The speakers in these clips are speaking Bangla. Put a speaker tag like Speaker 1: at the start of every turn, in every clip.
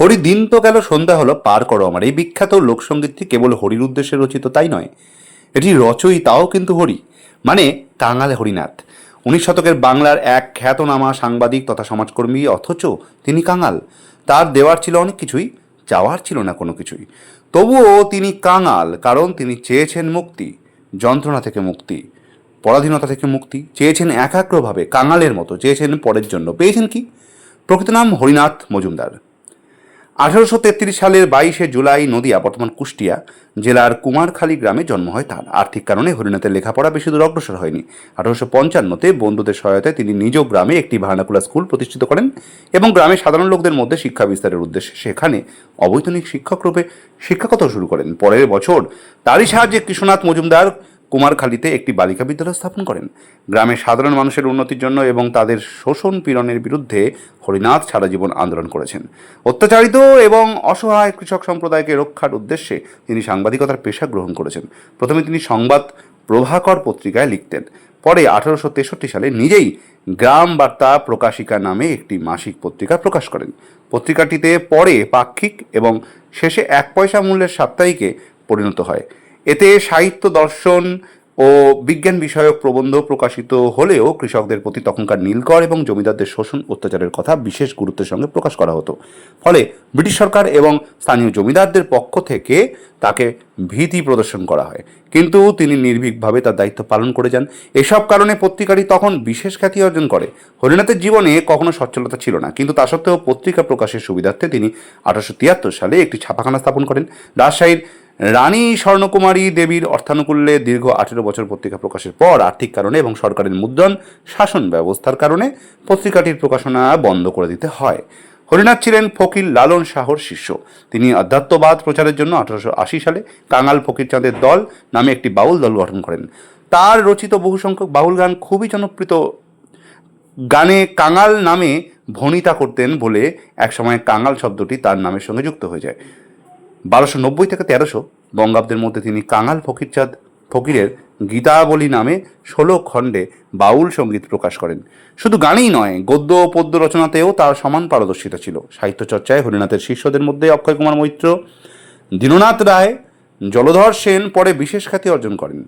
Speaker 1: হরি দিন তো গেল, সন্ধ্যা হলো, পার করো আমার। এই বিখ্যাত লোকসঙ্গীতটি কেবল হরির উদ্দেশ্যে রচিত তাই নয়, এটি রচয়িতাও কিন্তু হরি মানে কাঙাল হরিনাথ। উনিশ শতকের বাংলার এক খ্যাতনামা সাংবাদিক তথা সমাজকর্মী, অথচ তিনি কাঙাল। তার দেওয়ার ছিল অনেক কিছুই, চাওয়ার ছিল না কোনো কিছুই। তবুও তিনি কাঙাল, কারণ তিনি চেয়েছেন মুক্তি, যন্ত্রণা থেকে মুক্তি, পরাধীনতা থেকে মুক্তি, চেয়েছেন একাগ্রভাবে, কাঙালের মতো, চেয়েছেন পরের জন্য। পেয়েছেন কি? প্রকৃত নাম হরিনাথ মজুমদার। আঠারোশো তেত্রিশ সালের বাইশে জুলাই নদিয়া, বর্তমান কুষ্টিয়া জেলার কুমারখালী গ্রামে জন্ম হয় তার। আর্থিক কারণে হরিনাথের লেখাপড়া বেশি দূর অগ্রসর হয়নি। আঠারোশো পঞ্চান্নতে বন্ধুদের সহায়তায় তিনি নিজ গ্রামে একটি ভার্নাকুলার স্কুল প্রতিষ্ঠিত করেন এবং গ্রামের সাধারণ লোকদের মধ্যে শিক্ষা বিস্তারের উদ্দেশ্যে সেখানে অবৈতনিক শিক্ষক রূপে শিক্ষকতা শুরু করেন। পরের বছর তারই সাহায্যে কৃষ্ণনাথ মজুমদার কুমারখালীতে একটি বালিকা বিদ্যালয় স্থাপন করেন। গ্রামের সাধারণ মানুষের উন্নতির জন্য এবং তাদের শোষণ পীড়নের বিরুদ্ধে হরিনাথ সারা জীবন আন্দোলন করেছেন। অত্যাচারিত এবং অসহায় কৃষক সম্প্রদায়কে রক্ষার উদ্দেশ্যে তিনি সাংবাদিকতার পেশা গ্রহণ করেছেন। প্রথমে তিনি সংবাদ প্রভাকর পত্রিকায় লিখতেন। পরে আঠারোশো তেষট্টি সালে নিজেই গ্রাম বার্তা প্রকাশিকা নামে একটি মাসিক পত্রিকা প্রকাশ করেন। পত্রিকাটিতে পরে পাক্ষিক এবং শেষে এক পয়সা মূল্যের সাপ্তাহিকে পরিণত হয়। এতে সাহিত্য দর্শন ও বিজ্ঞান বিষয়ক প্রবন্ধ প্রকাশিত হলেও কৃষকদের প্রতি তখনকার নীলকর এবং জমিদারদের শোষণ অত্যাচারের কথা বিশেষ গুরুত্বের সঙ্গে প্রকাশ করা হতো। ফলে ব্রিটিশ সরকার এবং স্থানীয় জমিদারদের পক্ষ থেকে তাকে ভীতি প্রদর্শন করা হয়। কিন্তু তিনি নির্ভীকভাবে তার দায়িত্ব পালন করে যান। এসব কারণে পত্রিকাটি তখন বিশেষ খ্যাতি অর্জন করে। হরিনাথের জীবনে কখনো সচ্ছলতা ছিল না, কিন্তু তা সত্ত্বেও পত্রিকা প্রকাশের সুবিধার্থে তিনি আঠারোশো তিয়াত্তর সালে একটি ছাপাখানা স্থাপন করেন। রাজশাহীর রানী স্বর্ণকুমারী দেবীর অর্থানুকূল্যে দীর্ঘ আঠেরো বছর পত্রিকা প্রকাশের পর আর্থিক কারণে এবং সরকারের মুদ্রণ, শাসন ব্যবস্থার কারণে পত্রিকাটির প্রকাশনা বন্ধ করে দিতে হয়। হরিনাথ ছিলেন ফকির লালন শাহর শিষ্য। তিনি আধ্যাত্মবাদ প্রচারের জন্য আঠারোশো আশি সালে কাঙাল ফকির চাঁদের দল নামে একটি বাউল দল গঠন করেন। তার রচিত বহু সংখ্যক বাউল গান খুবই জনপ্রিয়। গানে কাঙাল নামে ভনিতা করতেন বলে একসময় কাঙাল শব্দটি তার নামের সঙ্গে যুক্ত হয়ে যায়। বারোশো নব্বই থেকে তেরোশো বঙ্গাব্দের মধ্যে তিনি কাঙাল ফকিরচাঁদ ফকিরের গীতাবলী নামে ষোলো খণ্ডে বাউল সংগীত প্রকাশ করেন। শুধু গানেই নয়, গদ্য ও পদ্য রচনাতেও তার সমান পারদর্শিতা ছিল। সাহিত্য চর্চায় হরিনাথের শিষ্যদের মধ্যে অক্ষয় কুমার মৈত্র, দীননাথ রায়, জলধর সেন পরে বিশেষ খ্যাতি অর্জন করেন।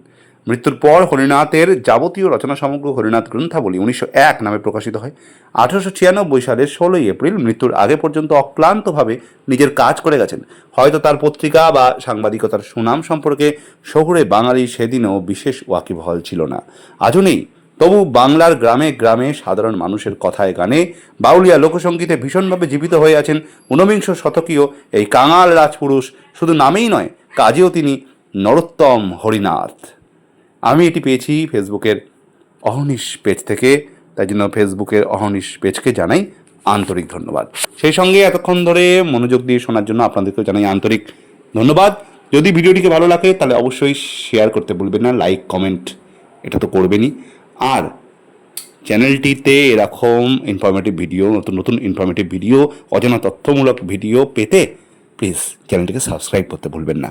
Speaker 1: মৃত্যুর পর হরিনাথের যাবতীয় রচনা সমগ্র হরিনাথ গ্রন্থাবলী উনিশশো এক নামে প্রকাশিত হয়। আঠারোশো ছিয়ানব্বই সালের ষোলোই এপ্রিল মৃত্যুর আগে পর্যন্ত অক্লান্তভাবে নিজের কাজ করে গেছেন। হয়তো তার পত্রিকা বা সাংবাদিকতার সুনাম সম্পর্কে শহুরে বাঙালি সেদিনও বিশেষ ওয়াকিবহল ছিল না। আজও নেই। তবু বাংলার গ্রামে গ্রামে সাধারণ মানুষের কথায় গানে বাউলিয়া লোকসঙ্গীতে ভীষণভাবে জীবিত হয়ে আছেন ঊনবিংশ শতকীয় এই কাঙাল রাজপুরুষ। শুধু নামেই নয়, কাজেও তিনি নরোত্তম হরিনাথ। আমি এটি পেয়েছি ফেসবুকের অহনিশ পেজ থেকে। তাই জন্য ফেসবুকের অহনিশ পেজকে জানাই আন্তরিক ধন্যবাদ। সেই সঙ্গে এতক্ষণ ধরে মনোযোগ দিয়ে শোনার জন্য আপনাদেরকেও জানাই আন্তরিক ধন্যবাদ। যদি ভিডিওটিকে ভালো লাগে, তাহলে অবশ্যই শেয়ার করতে ভুলবেন না লাইক কমেন্ট এটা তো করবেনই। আর চ্যানেলটিতে এরকম ইনফরমেটিভ ভিডিও নতুন নতুন ইনফরমেটিভ ভিডিও অজানা তথ্যমূলক ভিডিও পেতে প্লিজ চ্যানেলটিকে সাবস্ক্রাইব করতে ভুলবেন না।